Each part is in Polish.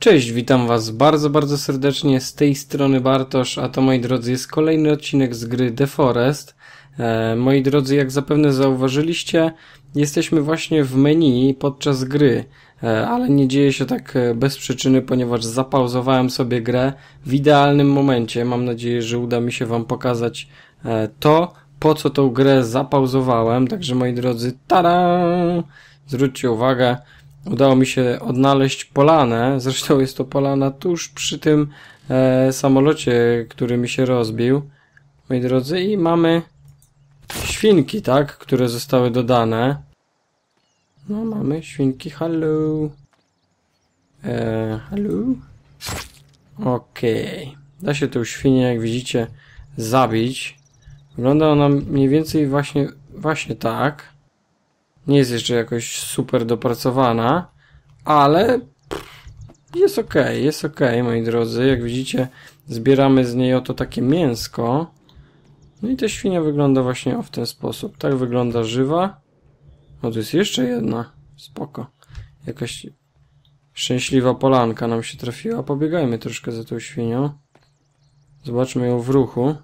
Cześć, witam Was bardzo, bardzo serdecznie z tej strony Bartosz, a to moi drodzy jest kolejny odcinek z gry The Forest. E, moi drodzy, jak zapewne zauważyliście, jesteśmy właśnie w menu podczas gry, e, ale nie dzieje się tak e, bez przyczyny, ponieważ zapauzowałem sobie grę w idealnym momencie. Mam nadzieję, że uda mi się Wam pokazać e, to, po co tą grę zapauzowałem. Także moi drodzy, tada! Zwróćcie uwagę, udało mi się odnaleźć polanę. Zresztą jest to polana tuż przy tym e, samolocie, który mi się rozbił. Moi drodzy, i mamy świnki, tak, które zostały dodane. No, mamy świnki, hello. E, hello. Okej. Da się tą świnię, jak widzicie, zabić. Wygląda ona mniej więcej właśnie, właśnie tak. Nie jest jeszcze jakoś super dopracowana, ale jest ok, jest ok, moi drodzy. Jak widzicie, zbieramy z niej oto takie mięsko. No i ta świnia wygląda właśnie w ten sposób. Tak wygląda żywa. O, tu jest jeszcze jedna. Spoko. Jakaś szczęśliwa polanka nam się trafiła. Pobiegajmy troszkę za tą świnią. Zobaczmy ją w ruchu.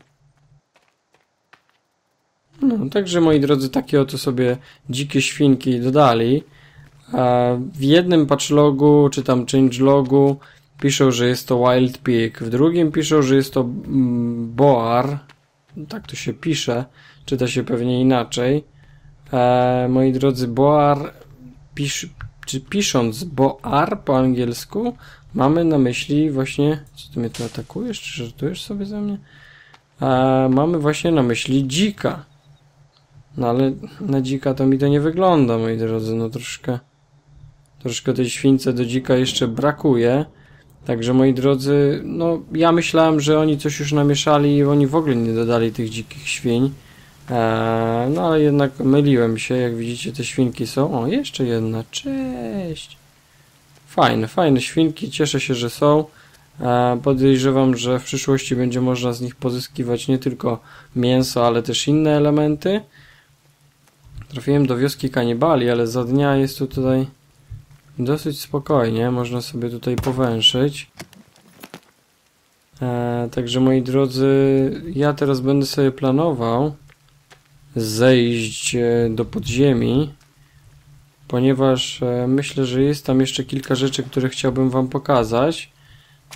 No, także moi drodzy, takie oto sobie dzikie świnki dodali. W jednym patchlogu, czy tam changelogu piszą, że jest to Wild Pig, w drugim piszą, że jest to mm, Boar. Tak to się pisze, czyta się pewnie inaczej. E, moi drodzy, Boar, pisz, czy pisząc Boar po angielsku, mamy na myśli właśnie, co ty mnie tu atakujesz, czy żartujesz sobie ze mnie? E, mamy właśnie na myśli dzika. No ale na dzika to mi to nie wygląda, moi drodzy, no troszkę troszkę tej śwince do dzika jeszcze brakuje. Także moi drodzy, no ja myślałem, że oni coś już namieszali i oni w ogóle nie dodali tych dzikich świń. Eee, no ale jednak myliłem się, jak widzicie te świnki są. O, jeszcze jedna, cześć! Fajne, fajne świnki, cieszę się, że są. Eee, podejrzewam, że w przyszłości będzie można z nich pozyskiwać nie tylko mięso, ale też inne elementy. Trafiłem do wioski kanibali, ale za dnia jest tu tutaj dosyć spokojnie. Można sobie tutaj powęszyć. E, także moi drodzy, ja teraz będę sobie planował zejść e, do podziemi, ponieważ e, myślę, że jest tam jeszcze kilka rzeczy, które chciałbym wam pokazać.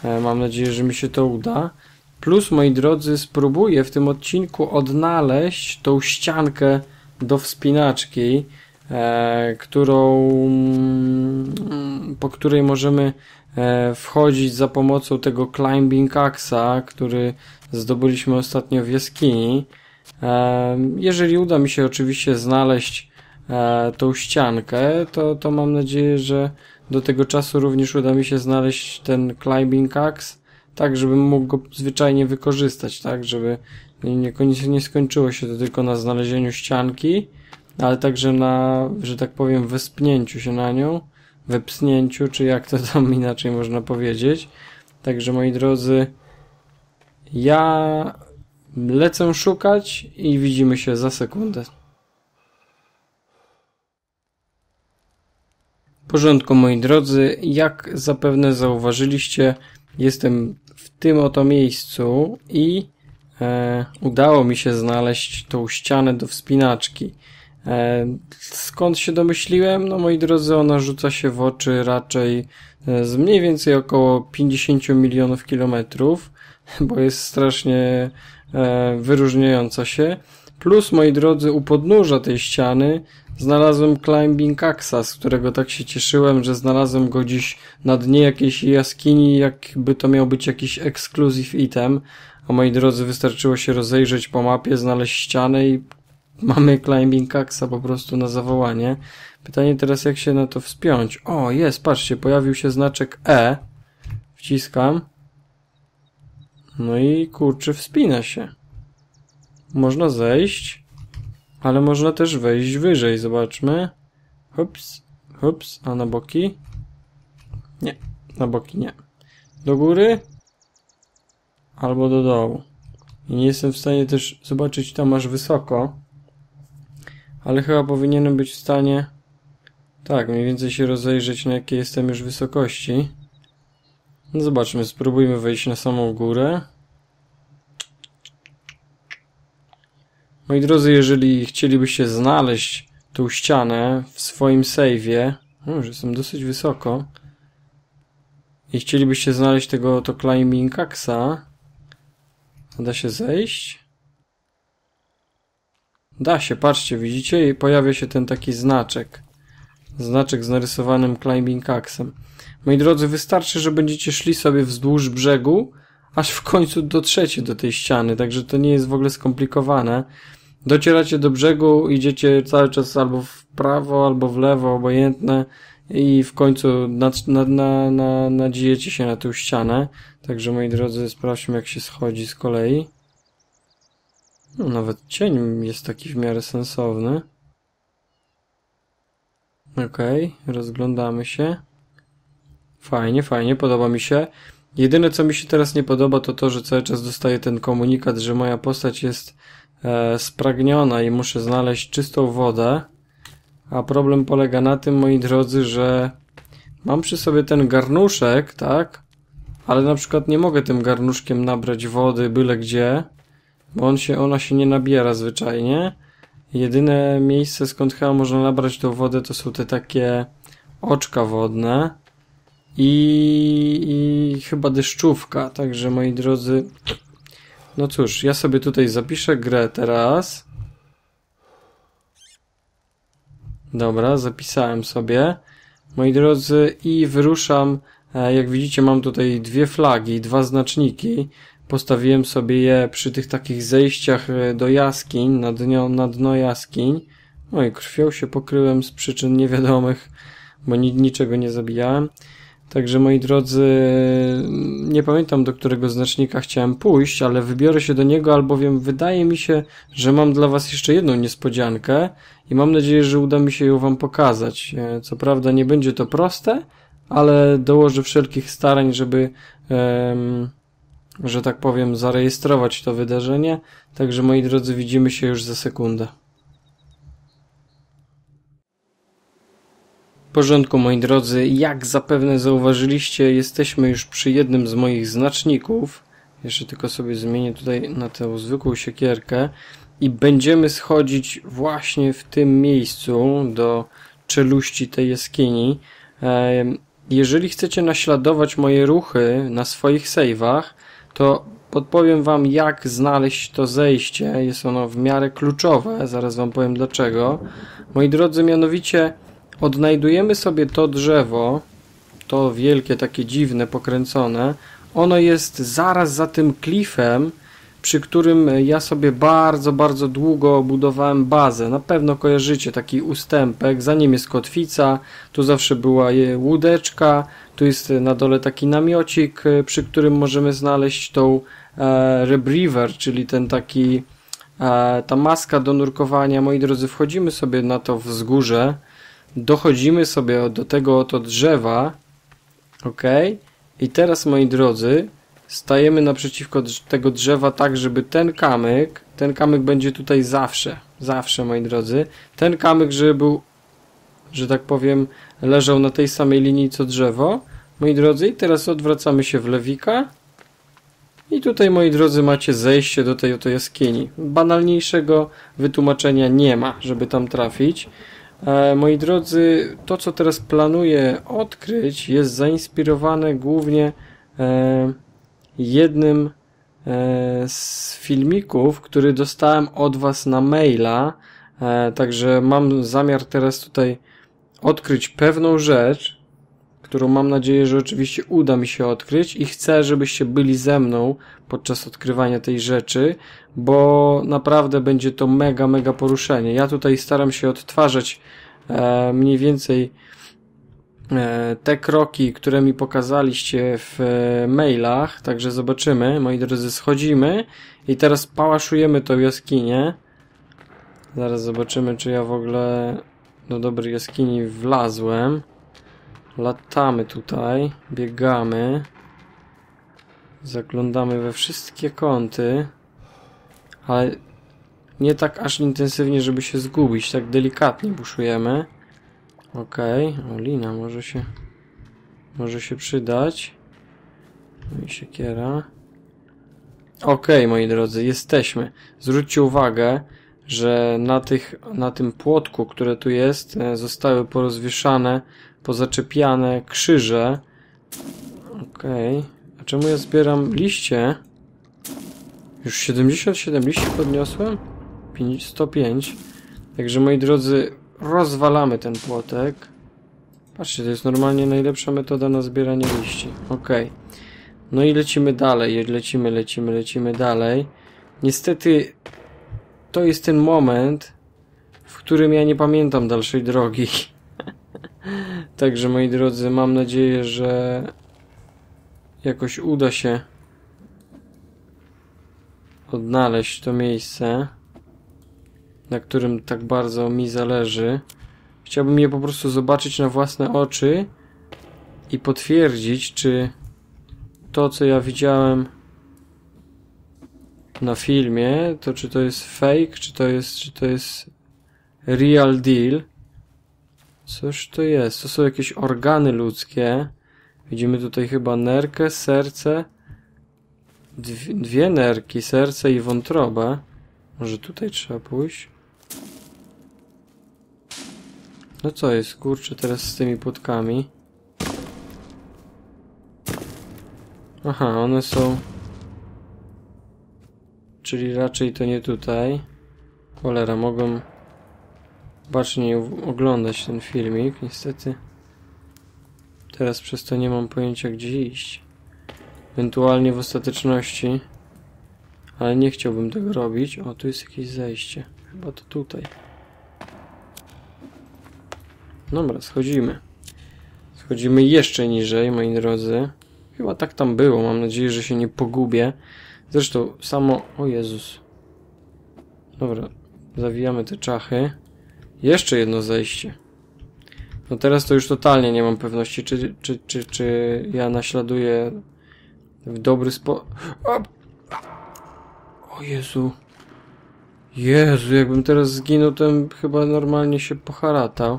E, mam nadzieję, że mi się to uda. Plus, moi drodzy, spróbuję w tym odcinku odnaleźć tą ściankę do wspinaczki, e, którą, mm, po której możemy e, wchodzić za pomocą tego climbing axa, który zdobyliśmy ostatnio w jaskini. E, jeżeli uda mi się oczywiście znaleźć tą ściankę, to, to mam nadzieję, że do tego czasu również uda mi się znaleźć ten climbing axe, tak żebym mógł go zwyczajnie wykorzystać, tak, żeby nie, nie skończyło się to tylko na znalezieniu ścianki, ale także na, że tak powiem, wespnięciu się na nią, wepsnięciu, czy jak to tam inaczej można powiedzieć. Także moi drodzy, ja lecę szukać i widzimy się za sekundę. W porządku, moi drodzy, jak zapewne zauważyliście, jestem w tym oto miejscu i e, udało mi się znaleźć tą ścianę do wspinaczki. E, skąd się domyśliłem? No moi drodzy, ona rzuca się w oczy raczej e, z mniej więcej około 50 milionów kilometrów, bo jest strasznie e, wyróżniająca się. Plus, moi drodzy, u podnóża tej ściany znalazłem climbing axa, z którego tak się cieszyłem, że znalazłem go dziś na dnie jakiejś jaskini, jakby to miał być jakiś exclusive item. A moi drodzy, wystarczyło się rozejrzeć po mapie, znaleźć ścianę i mamy climbing axa po prostu na zawołanie. Pytanie teraz, jak się na to wspiąć. O, jest, patrzcie, pojawił się znaczek E. Wciskam. No i kurczę, wspina się. Można zejść, ale można też wejść wyżej. Zobaczmy. Hops, hops, a na boki? Nie, na boki nie. Do góry? Albo do dołu. I nie jestem w stanie też zobaczyć tam aż wysoko. Ale chyba powinienem być w stanie tak, mniej więcej się rozejrzeć na jakiej jestem już wysokości. No zobaczmy, spróbujmy wejść na samą górę. Moi drodzy, jeżeli chcielibyście znaleźć tą ścianę w swoim save'ie, już jestem dosyć wysoko, i chcielibyście znaleźć tego to climbing axa, da się zejść? Da się, patrzcie, widzicie? I pojawia się ten taki znaczek. Znaczek z narysowanym climbing axem. Moi drodzy, wystarczy, że będziecie szli sobie wzdłuż brzegu, aż w końcu dotrzecie do tej ściany, także to nie jest w ogóle skomplikowane. Docieracie do brzegu, idziecie cały czas albo w prawo, albo w lewo, obojętne i w końcu nad, nad, na, na, się na tę ścianę. Także moi drodzy, sprawdźmy jak się schodzi z kolei. No, nawet cień jest taki w miarę sensowny. Okej, okay, rozglądamy się. Fajnie, fajnie, podoba mi się. Jedyne co mi się teraz nie podoba to to, że cały czas dostaję ten komunikat, że moja postać jest e, spragniona i muszę znaleźć czystą wodę. A problem polega na tym, moi drodzy, że mam przy sobie ten garnuszek, tak? Ale na przykład nie mogę tym garnuszkiem nabrać wody byle gdzie, bo on się, ona się nie nabiera zwyczajnie. Jedyne miejsce, skąd chyba można nabrać tą wodę, to są te takie oczka wodne i, i chyba deszczówka. Także moi drodzy, no cóż, ja sobie tutaj zapiszę grę teraz. Dobra, zapisałem sobie. Moi drodzy, i wyruszam. E, jak widzicie, mam tutaj dwie flagi, dwa znaczniki. Postawiłem sobie je przy tych takich zejściach e, do jaskiń, na dno, na dno jaskiń. No i krwią się pokryłem z przyczyn niewiadomych, bo ni niczego nie zabijałem. Także moi drodzy, nie pamiętam do którego znacznika chciałem pójść, ale wybiorę się do niego, albowiem wydaje mi się, że mam dla Was jeszcze jedną niespodziankę i mam nadzieję, że uda mi się ją Wam pokazać. E, co prawda nie będzie to proste, ale dołożę wszelkich starań, żeby, że tak powiem, zarejestrować to wydarzenie. Także moi drodzy, widzimy się już za sekundę. W porządku, moi drodzy, jak zapewne zauważyliście, jesteśmy już przy jednym z moich znaczników. Jeszcze tylko sobie zmienię tutaj na tę zwykłą siekierkę. I będziemy schodzić właśnie w tym miejscu do czeluści tej jaskini. Jeżeli chcecie naśladować moje ruchy na swoich save'ach, to podpowiem Wam, jak znaleźć to zejście. Jest ono w miarę kluczowe, zaraz Wam powiem dlaczego. Moi drodzy, mianowicie odnajdujemy sobie to drzewo, to wielkie, takie dziwne, pokręcone. Ono jest zaraz za tym klifem, przy którym ja sobie bardzo, bardzo długo budowałem bazę. Na pewno kojarzycie taki ustępek, za nim jest kotwica, tu zawsze była łódeczka, tu jest na dole taki namiocik, przy którym możemy znaleźć tą e, czyli ten taki e, ta maska do nurkowania. Moi drodzy, wchodzimy sobie na to wzgórze, dochodzimy sobie do tego oto drzewa, ok? I teraz, moi drodzy, stajemy naprzeciwko tego drzewa tak, żeby ten kamyk, ten kamyk będzie tutaj zawsze, zawsze, moi drodzy, ten kamyk, żeby był, że tak powiem, leżał na tej samej linii co drzewo, moi drodzy, i teraz odwracamy się w lewika i tutaj, moi drodzy, macie zejście do tej oto jaskini. Banalniejszego wytłumaczenia nie ma, żeby tam trafić. E, moi drodzy, to co teraz planuję odkryć jest zainspirowane głównie e, jednym e, z filmików, który dostałem od Was na maila. Także mam zamiar teraz tutaj odkryć pewną rzecz, którą mam nadzieję, że oczywiście uda mi się odkryć i chcę, żebyście byli ze mną podczas odkrywania tej rzeczy, bo naprawdę będzie to mega, mega poruszenie. Ja tutaj staram się odtwarzać e, mniej więcej e, te kroki, które mi pokazaliście w e, mailach, także zobaczymy. Moi drodzy, schodzimy i teraz pałaszujemy tą jaskinię. Zaraz zobaczymy, czy ja w ogóle do dobrej jaskini wlazłem. Latamy tutaj, biegamy. Zaglądamy we wszystkie kąty. Ale nie tak aż intensywnie, żeby się zgubić. Tak delikatnie buszujemy. Okej. Okay. O, lina może się... Może się przydać. No i siekiera. Okej, moi drodzy, jesteśmy. Zwróćcie uwagę, że na, tych, na tym płotku, które tu jest, e, zostały porozwieszane, pozaczepiane krzyże. Okej. A czemu ja zbieram liście? Już 77 liści podniosłem? Pięć- 105. Także moi drodzy, rozwalamy ten płotek. Patrzcie, to jest normalnie najlepsza metoda na zbieranie liści. Okej. No i lecimy dalej, lecimy, lecimy, lecimy dalej. Niestety to jest ten moment, w którym ja nie pamiętam dalszej drogi. Także moi drodzy, mam nadzieję, że jakoś uda się odnaleźć to miejsce, na którym tak bardzo mi zależy. Chciałbym je po prostu zobaczyć na własne oczy i potwierdzić, czy to, co ja widziałem na filmie, to czy to jest fake, czy to jest, czy to jest real deal. Cóż to jest? To są jakieś organy ludzkie. Widzimy tutaj chyba nerkę, serce. Dwie, dwie nerki, serce i wątrobę. Może tutaj trzeba pójść? No co jest, kurczę, teraz z tymi płotkami? Aha, one są... Czyli raczej to nie tutaj. Cholera, mogą bacznie oglądać ten filmik, niestety. Teraz przez to nie mam pojęcia gdzie iść. Ewentualnie w ostateczności. Ale nie chciałbym tego robić. O, tu jest jakieś zejście. Chyba to tutaj. Dobra, schodzimy. Schodzimy jeszcze niżej, moi drodzy. Chyba tak tam było. Mam nadzieję, że się nie pogubię. Zresztą samo... O Jezus. Dobra. Zawijamy te czachy. Jeszcze jedno zejście. No teraz to już totalnie nie mam pewności, czy, czy, czy, czy ja naśladuję w dobry sposób. O Jezu. Jezu, jakbym teraz zginął, to chyba normalnie się poharatał.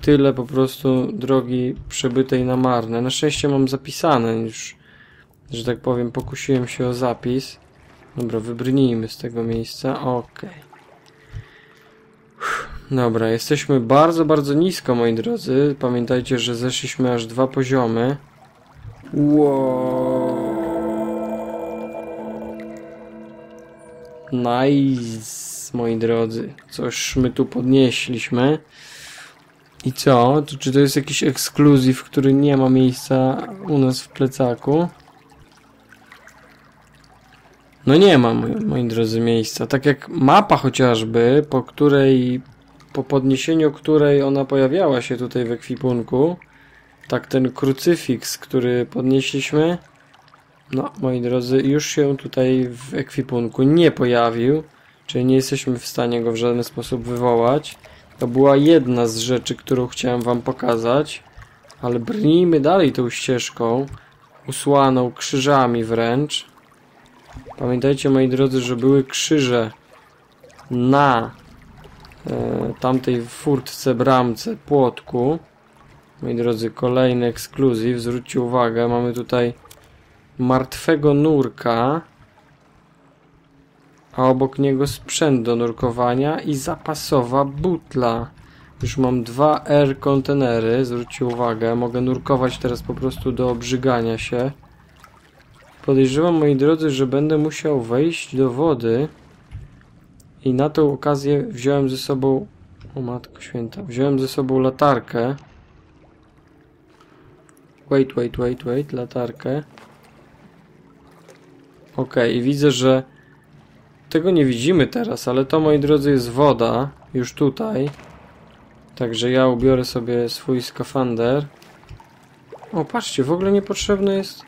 Tyle po prostu drogi przebytej na marne. Na szczęście mam zapisane już, że tak powiem, pokusiłem się o zapis. Dobra, wybrnijmy z tego miejsca. Okej. Okay. Dobra, jesteśmy bardzo, bardzo nisko, moi drodzy. Pamiętajcie, że zeszliśmy aż dwa poziomy. Wow. Nice, moi drodzy. Coś my tu podnieśliśmy. I co? Czy to jest jakiś ekskluzyw, który nie ma miejsca u nas w plecaku? No nie ma, moi drodzy, miejsca. Tak jak mapa chociażby, po której, po podniesieniu której ona pojawiała się tutaj w ekwipunku, tak ten krucyfiks, który podnieśliśmy, no, moi drodzy, już się tutaj w ekwipunku nie pojawił, czyli nie jesteśmy w stanie go w żaden sposób wywołać. To była jedna z rzeczy, którą chciałem wam pokazać, ale brnijmy dalej tą ścieżką, usłaną krzyżami wręcz. Pamiętajcie, moi drodzy, że były krzyże na tamtej furtce, bramce, płotku. Moi drodzy, kolejny ekskluzyw. Zwróćcie uwagę, mamy tutaj martwego nurka, a obok niego sprzęt do nurkowania i zapasowa butla. Już mam dwa R kontenery, zwróćcie uwagę, mogę nurkować teraz po prostu do obrzygania się. Podejrzewam, moi drodzy, że będę musiał wejść do wody i na tą okazję wziąłem ze sobą... O matko święta, wziąłem ze sobą latarkę. Wait, wait, wait, wait, latarkę. Ok, i widzę, że tego nie widzimy teraz, ale to, moi drodzy, jest woda. Już tutaj. Także ja ubiorę sobie swój skafander. O, patrzcie, w ogóle niepotrzebne jest...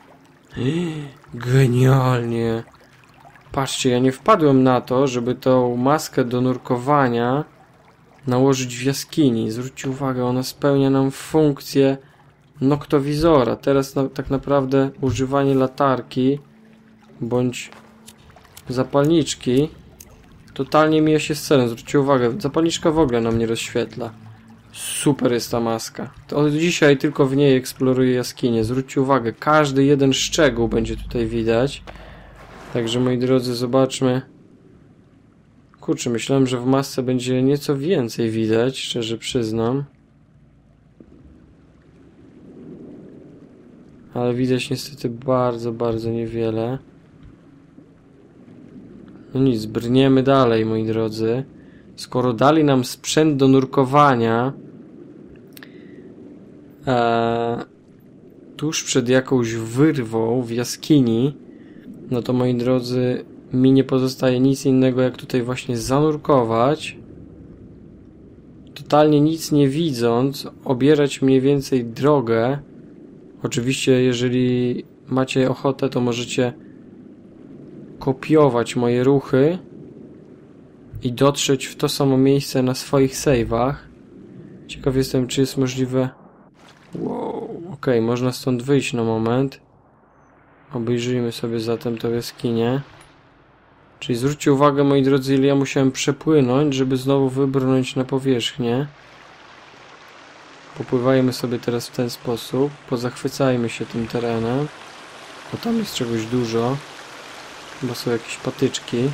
Genialnie. Patrzcie, ja nie wpadłem na to, żeby tą maskę do nurkowania nałożyć w jaskini. Zwróćcie uwagę, ona spełnia nam funkcję noktowizora. Teraz na, tak naprawdę używanie latarki bądź zapalniczki totalnie mija się z celem. Zwróćcie uwagę, zapalniczka w ogóle nam nie rozświetla. Super jest ta maska. To od dzisiaj tylko w niej eksploruję jaskinie. Zwróćcie uwagę, każdy jeden szczegół będzie tutaj widać. Także moi drodzy, zobaczmy. Kurczę, myślałem, że w masce będzie nieco więcej widać, szczerze przyznam. Ale widać niestety bardzo, bardzo niewiele. No nic, brniemy dalej, moi drodzy. Skoro dali nam sprzęt do nurkowania e, tuż przed jakąś wyrwą w jaskini, no to moi drodzy, mi nie pozostaje nic innego jak tutaj właśnie zanurkować. Totalnie nic nie widząc, obierać mniej więcej drogę. Oczywiście, jeżeli macie ochotę, to możecie kopiować moje ruchy i dotrzeć w to samo miejsce na swoich save'ach. Ciekaw jestem, czy jest możliwe... Wow, ok, można stąd wyjść na moment. Obejrzyjmy sobie zatem to jaskinię. Czyli zwróćcie uwagę, moi drodzy, ile ja musiałem przepłynąć, żeby znowu wybrnąć na powierzchnię. Popływajmy sobie teraz w ten sposób. Pozachwycajmy się tym terenem. Bo tam jest czegoś dużo. Chyba są jakieś patyczki.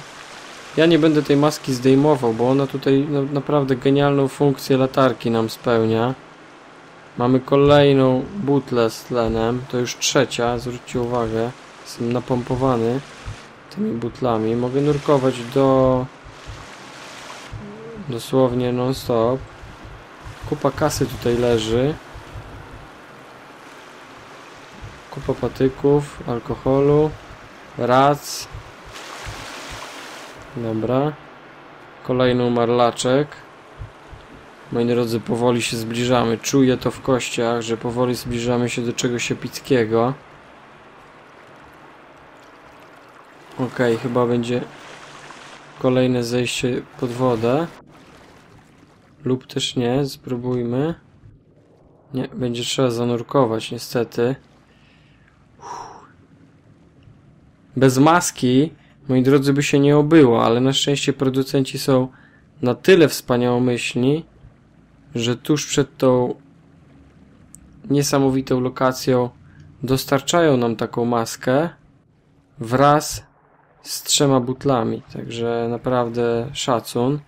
Ja nie będę tej maski zdejmował, bo ona tutaj naprawdę genialną funkcję latarki nam spełnia. Mamy kolejną butlę z tlenem. To już trzecia, zwróćcie uwagę. Jestem napompowany tymi butlami. Mogę nurkować do... dosłownie non-stop. Kupa kasy tutaj leży. Kupa patyków, alkoholu, rac. Dobra. Kolejny marlaczek. Moi drodzy, powoli się zbliżamy. Czuję to w kościach, że powoli zbliżamy się do czegoś epickiego. Ok, chyba będzie kolejne zejście pod wodę. Lub też nie, spróbujmy. Nie, będzie trzeba zanurkować niestety. Bez maski, moi drodzy, by się nie obyło, ale na szczęście producenci są na tyle wspaniałomyślni, że tuż przed tą niesamowitą lokacją dostarczają nam taką maskę wraz z trzema butlami. Także naprawdę szacun.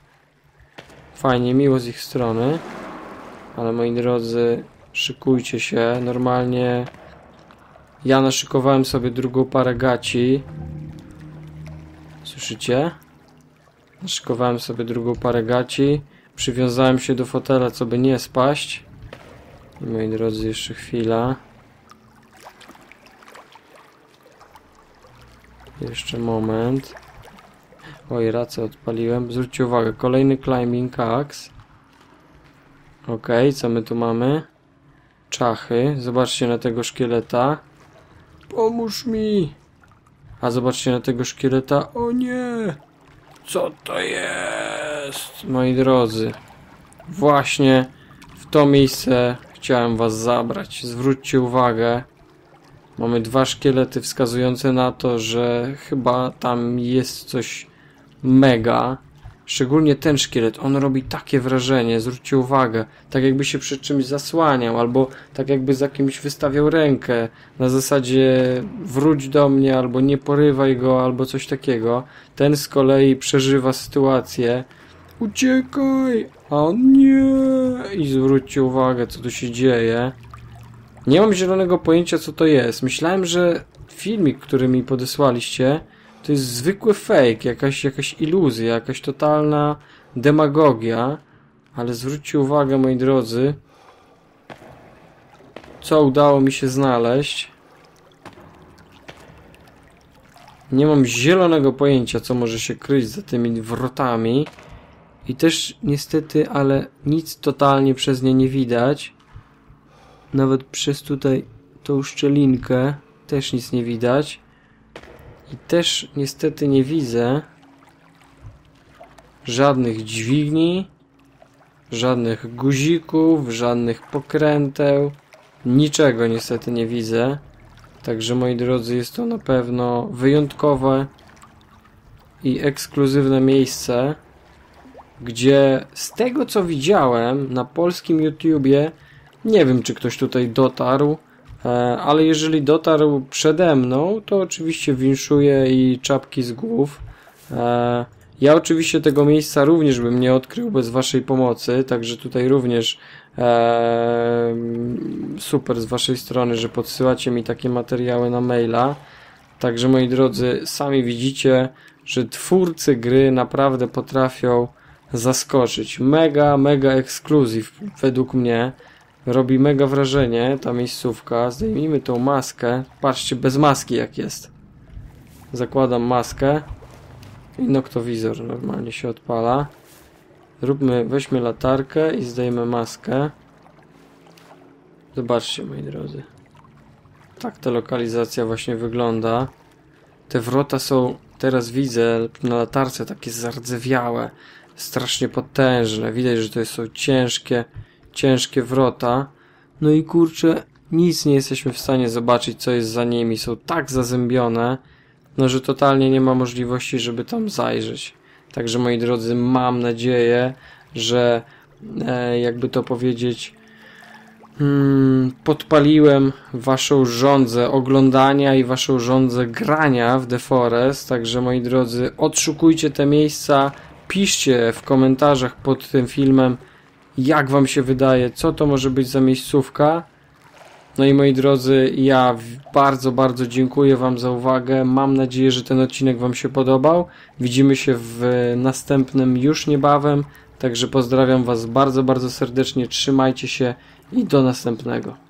Fajnie, miło z ich strony. Ale moi drodzy, szykujcie się. Normalnie ja naszykowałem sobie drugą parę gaci. Słyszycie? Naszykowałem sobie drugą parę gaci. Przywiązałem się do fotela, co by nie spaść. I moi drodzy, jeszcze chwila. Jeszcze moment. Oj, rację odpaliłem. Zwróćcie uwagę, kolejny climbing axe. Ok, co my tu mamy? Czachy. Zobaczcie na tego szkieleta. Pomóż mi! A zobaczcie na tego szkieleta. O nie! Co to jest? Moi drodzy. Właśnie w to miejsce chciałem was zabrać. Zwróćcie uwagę. Mamy dwa szkielety wskazujące na to, że chyba tam jest coś mega. Szczególnie ten szkielet, on robi takie wrażenie, zwróćcie uwagę, tak jakby się przed czymś zasłaniał, albo tak jakby za kimś wystawiał rękę, na zasadzie wróć do mnie, albo nie porywaj go, albo coś takiego. Ten z kolei przeżywa sytuację, uciekaj, a nie, i zwróćcie uwagę, co tu się dzieje. Nie mam zielonego pojęcia, co to jest. Myślałem, że filmik, który mi podesłaliście, to jest zwykły fake, jakaś, jakaś iluzja, jakaś totalna demagogia. Ale zwróćcie uwagę, moi drodzy, co udało mi się znaleźć. Nie mam zielonego pojęcia, co może się kryć za tymi wrotami. I też niestety, ale nic totalnie przez nie nie widać. Nawet przez tutaj tą szczelinkę też nic nie widać. I też niestety nie widzę żadnych dźwigni, żadnych guzików, żadnych pokręteł. Niczego niestety nie widzę. Także moi drodzy, jest to na pewno wyjątkowe i ekskluzywne miejsce. Gdzie z tego co widziałem na polskim YouTubie, nie wiem czy ktoś tutaj dotarł, e, ale jeżeli dotarł przede mną, to oczywiście winszuję i czapki z głów. E, ja oczywiście tego miejsca również bym nie odkrył bez waszej pomocy, także tutaj również e, super z waszej strony, że podsyłacie mi takie materiały na maila. Także moi drodzy, sami widzicie, że twórcy gry naprawdę potrafią zaskoczyć. Mega, mega ekskluzyw według mnie. Robi mega wrażenie ta miejscówka. Zdejmijmy tą maskę. Patrzcie, bez maski jak jest. Zakładam maskę. I noktowizor normalnie się odpala. Zróbmy, weźmy latarkę i zdejmę maskę. Zobaczcie, moi drodzy. Tak ta lokalizacja właśnie wygląda. Te wrota są, teraz widzę na latarce takie zardzewiałe, strasznie potężne. Widać, że to są ciężkie, ciężkie wrota. No i kurczę, nic nie jesteśmy w stanie zobaczyć, co jest za nimi. Są tak zazębione, no że totalnie nie ma możliwości, żeby tam zajrzeć. Także moi drodzy, mam nadzieję, że e, jakby to powiedzieć, hmm, podpaliłem waszą żądzę oglądania i waszą żądzę grania w The Forest. Także moi drodzy, odszukujcie te miejsca, piszcie w komentarzach pod tym filmem, jak wam się wydaje, co to może być za miejscówka. No i moi drodzy, ja bardzo, bardzo dziękuję Wam za uwagę. Mam nadzieję, że ten odcinek Wam się podobał. Widzimy się w następnym już niebawem. Także pozdrawiam Was bardzo, bardzo serdecznie. Trzymajcie się i do następnego.